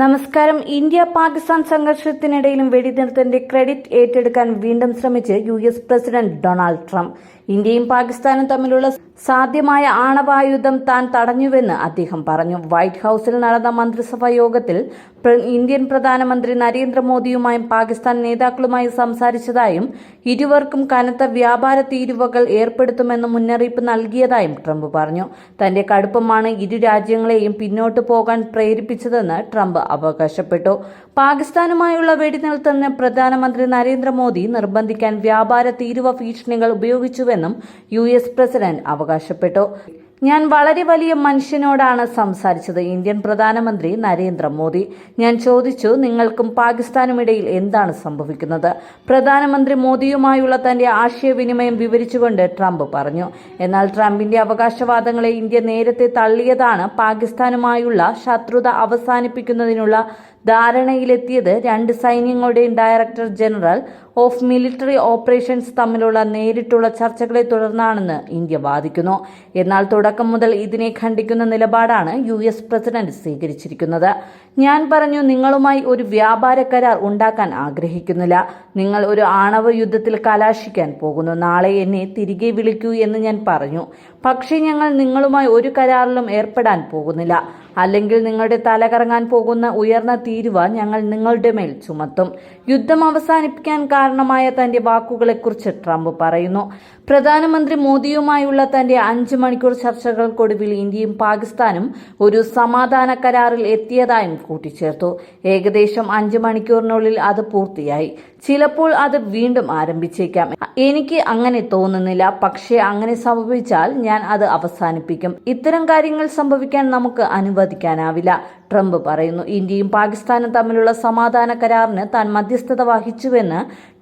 നമസ്കാരം. ഇന്ത്യ പാകിസ്ഥാൻ സംഘർഷത്തിനിടയിലും വെടിനിർത്തലിന്റെ ക്രെഡിറ്റ് ഏറ്റെടുക്കാൻ വീണ്ടും ശ്രമിച്ച് U S president Donald Trump. ഇന്ത്യയും പാകിസ്ഥാനും തമ്മിലുള്ള സാധ്യമായ ആണവായുധം താൻ തടഞ്ഞുവെന്ന് അദ്ദേഹം പറഞ്ഞു. വൈറ്റ് ഹൌസിൽ നടന്ന മന്ത്രിസഭാ യോഗത്തിൽ ഇന്ത്യൻ പ്രധാനമന്ത്രി നരേന്ദ്രമോദിയുമായും പാകിസ്ഥാൻ നേതാക്കളുമായും സംസാരിച്ചതായും ഇരുവർക്കും കനത്ത വ്യാപാര തീരുവകൾ ഏർപ്പെടുത്തുമെന്ന് മുന്നറിയിപ്പ് നൽകിയതായും ട്രംപ് പറഞ്ഞു. തന്റെ കടുപ്പമാണ് ഇരു രാജ്യങ്ങളെയും പിന്നോട്ടു പോകാൻ പ്രേരിപ്പിച്ചതെന്ന് ട്രംപ് അവകാശപ്പെട്ടു. പാകിസ്ഥാനുമായുള്ള വെടിനിർത്തലിന് പ്രധാനമന്ത്രി നരേന്ദ്രമോദി നിർബന്ധിക്കാൻ വ്യാപാര തീരുവ ഭീഷണികൾ ഉപയോഗിച്ചുവെന്നും യു പ്രസിഡന്റ് അവകാശപ്പെട്ടു. ഞാൻ വളരെ വലിയ മനുഷ്യനോടാണ് സംസാരിച്ചത് ഇന്ത്യൻ പ്രധാനമന്ത്രി നരേന്ദ്രമോദി. ഞാൻ ചോദിച്ചു നിങ്ങൾക്കും പാകിസ്ഥാനും ഇടയിൽ എന്താണ് സംഭവിക്കുന്നത്? പ്രധാനമന്ത്രി മോദിയുമായുള്ള തന്റെ ആശയവിനിമയം വിവരിച്ചുകൊണ്ട് ട്രംപ് പറഞ്ഞു. എന്നാൽ ട്രംപിന്റെ അവകാശവാദങ്ങളെ ഇന്ത്യ നേരത്തെ തള്ളിയതാണ് പാകിസ്ഥാനുമായുള്ള ശത്രുത അവസാനിപ്പിക്കുന്നതിനുള്ള ധാരണയിലെത്തിയത് രണ്ട് സൈന്യങ്ങളുടെയും director general of military operations തമ്മിലുള്ള നേരിട്ടുള്ള ചർച്ചകളെ തുടർന്നാണെന്ന് ഇന്ത്യ വാദിക്കുന്നു. എന്നാൽ തുടക്കം മുതൽ ഇതിനെ ഖണ്ഡിക്കുന്ന നിലപാടാണ് യു പ്രസിഡന്റ് സ്വീകരിച്ചിരിക്കുന്നത്. ഞാൻ പറഞ്ഞു നിങ്ങളുമായി ഒരു വ്യാപാര കരാർ ഉണ്ടാക്കാൻ ആഗ്രഹിക്കുന്നില്ല. നിങ്ങൾ ഒരു ആണവ യുദ്ധത്തിൽ കലാശിക്കാൻ പോകുന്നു. നാളെ എന്നെ തിരികെ വിളിക്കൂ എന്ന് ഞാൻ പറഞ്ഞു. പക്ഷേ ഞങ്ങൾ നിങ്ങളുമായി ഒരു കരാറിലും ഏർപ്പെടാൻ പോകുന്നില്ല. അല്ലെങ്കിൽ നിങ്ങളുടെ തലകറങ്ങാൻ പോകുന്ന ഉയർന്ന തീരുവ ഞങ്ങൾ നിങ്ങളുടെ മേൽ ചുമത്തും. യുദ്ധം അവസാനിപ്പിക്കാൻ കാരണമായ തന്റെ വാക്കുകളെക്കുറിച്ച് ട്രംപ് പറയുന്നു. പ്രധാനമന്ത്രി മോദിയുമായുള്ള തന്റെ അഞ്ച് മണിക്കൂർ ചർച്ചകൾക്കൊടുവിൽ ഇന്ത്യയും പാകിസ്ഥാനും ഒരു സമാധാന കരാറിൽ എത്തിയതായും കൂട്ടിച്ചേർത്തു. ഏകദേശം അഞ്ച് മണിക്കൂറിനുള്ളിൽ അത് പൂർത്തിയായി. ചിലപ്പോൾ അത് വീണ്ടും ആരംഭിച്ചേക്കാം. എനിക്ക് അങ്ങനെ തോന്നുന്നില്ല. പക്ഷേ അങ്ങനെ സംഭവിച്ചാൽ ഞാൻ അത് അവസാനിപ്പിക്കും. ഇത്തരം കാര്യങ്ങൾ സംഭവിക്കാൻ നമുക്ക് അനുവദിക്കാനാവില്ല. ട്രംപ് പറയുന്നു ഇന്ത്യയും പാകിസ്ഥാനും തമ്മിലുള്ള സമാധാന കരാറിന് താൻ മധ്യസ്ഥത വഹിച്ചുവെന്ന്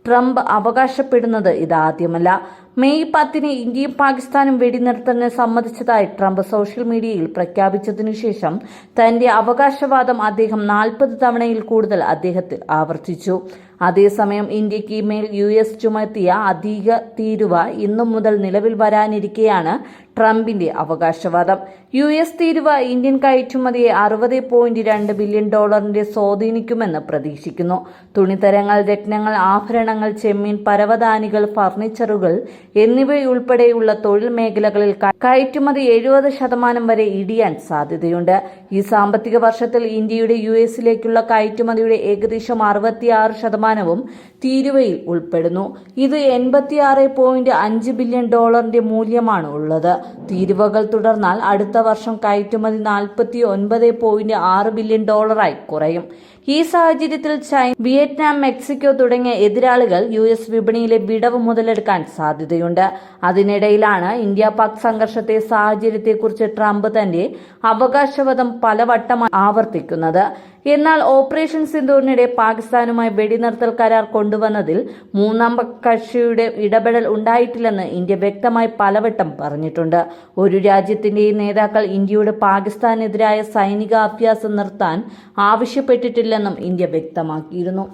ട്രംപ് അവകാശപ്പെടുന്നത് ഇതാദ്യമല്ല. മെയ് പത്തിന് ഇന്ത്യയും പാകിസ്ഥാനും വെടിനിർത്തലിന് സമ്മതിച്ചതായി ട്രംപ് സോഷ്യൽ മീഡിയയിൽ പ്രഖ്യാപിച്ചതിനു ശേഷം തന്റെ അവകാശവാദം അദ്ദേഹം നാൽപ്പത് തവണയിൽ കൂടുതൽ അദ്ദേഹത്തിൽ ആവർത്തിച്ചു. അതേസമയം ഇന്ത്യയ്ക്ക് മേൽ യു എസ് ചുമത്തിയ അധിക തീരുവ ഇന്നു മുതൽ നിലവിൽ വരാനിരിക്കെയാണ് ട്രംപിന്റെ അവകാശവാദം. യു എസ് തീരുവ ഇന്ത്യൻ കയറ്റുമതിയെ അറുപത് പോയിന്റ് രണ്ട് ബില്യൺ ഡോളറിന്റെ സ്വാധീനിക്കുമെന്ന് പ്രതീക്ഷിക്കുന്നു. തുണിത്തരങ്ങൾ രത്നങ്ങൾ ആഭരണങ്ങൾ ചെമ്മീൻ പരവതാനികൾ ഫർണിച്ചറുകൾ എന്നിവയുൾപ്പെടെയുള്ള തൊഴിൽ മേഖലകളിൽ കയറ്റുമതി എഴുപത് ശതമാനം വരെ ഇടിയാൻ സാധ്യതയുണ്ട്. ഈ സാമ്പത്തിക വർഷത്തിൽ ഇന്ത്യയുടെ യു എസിലേക്കുള്ള കയറ്റുമതിയുടെ ഏകദേശം അറുപത്തിയാറ് ശതമാനവും തീരുവയിൽ ഉൾപ്പെടുന്നു. ഇത് എൺപത്തിയാറ് പോയിന്റ് അഞ്ച് ബില്യൺ ഡോളറിന്റെ മൂല്യമാണ് ഉള്ളത്. തീരുവകൾ തുടർന്നാൽ അടുത്ത വർഷം കയറ്റുമതി നാൽപ്പത്തി ഒൻപത് പോയിന്റ് ആറ് ബില്യൺ ഡോളറായി കുറയും. ഈ സാഹചര്യത്തിൽ ചൈന വിയറ്റ്നാം മെക്സിക്കോ തുടങ്ങിയ എതിരാളികൾ യു എസ് വിപണിയിലെ വിടവ് മുതലെടുക്കാൻ സാധ്യതയുണ്ട്. അതിനിടയിലാണ് ഇന്ത്യ പാക് സംഘർഷത്തെ സാഹചര്യത്തെക്കുറിച്ച് ട്രംപ് തന്റെ അവകാശവാദം പലവട്ടമായി ആവർത്തിക്കുന്നത്. എന്നാൽ ഓപ്പറേഷൻ സിന്ദൂറിനിടെ പാകിസ്ഥാനുമായി വെടിനിർത്തൽ കരാർ കൊണ്ടുവന്നതിൽ മൂന്നാം കക്ഷിയുടെ ഇടപെടൽ ഉണ്ടായിട്ടില്ലെന്ന് ഇന്ത്യ വ്യക്തമായി പലവട്ടം പറഞ്ഞിട്ടുണ്ട്. ഒരു രാജ്യത്തിന്റെയും നേതാക്കൾ ഇന്ത്യയുടെ പാകിസ്ഥാനെതിരായ സൈനിക അഭ്യാസം നിർത്താൻ ആവശ്യപ്പെട്ടിട്ടില്ലെന്നും ഇന്ത്യ വ്യക്തമാക്കിയിരുന്നു.